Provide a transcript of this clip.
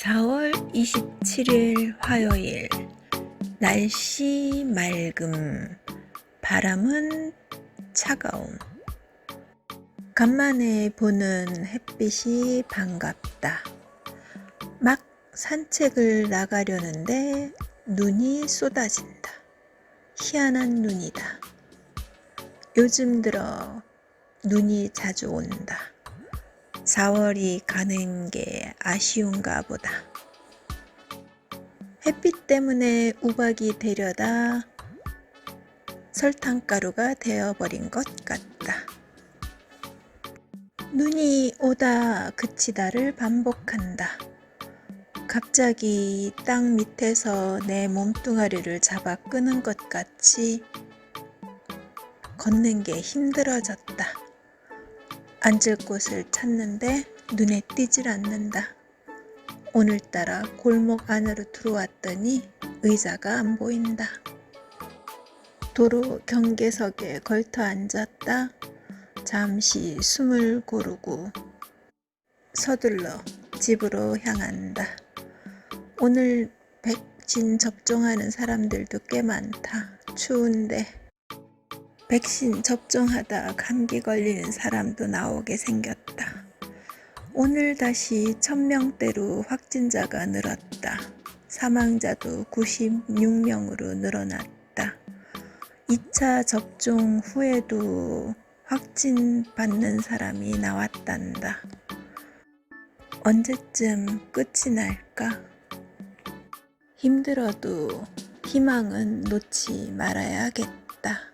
4월 27일 화요일 날씨 맑음 바람은 차가움. 간만에 보는 햇빛이 반갑다. 막 산책을 나가려는데 눈이 쏟아진다. 희한한 눈이다. 요즘 들어 눈이 자주 온다 4월이 가는 게 아쉬운가 보다. 햇빛 때문에 우박이 되려다 설탕가루가 되어버린 것 같다. 눈이 오다 그치다를 반복한다. 갑자기 땅 밑에서 내 몸뚱아리를 잡아 끄는 것 같이 걷는 게 힘들어졌다. 앉을 곳을 찾는데 눈에 띄질 않는다. 오늘따라 골목 안으로 들어왔더니 의자가 안 보인다. 도로 경계석에 걸터 앉았다. 잠시 숨을 고르고 서둘러 집으로 향한다. 오늘 백신 접종하는 사람들도 꽤 많다. 추운데 백신 접종하다 감기 걸리는 사람도 나오게 생겼다. 오늘 다시 1000명대로 확진자가 늘었다. 사망자도 96명으로 늘어났다. 2차 접종 후에도 확진 받는 사람이 나왔단다. 언제쯤 끝이 날까? 힘들어도 희망은 놓지 말아야겠다.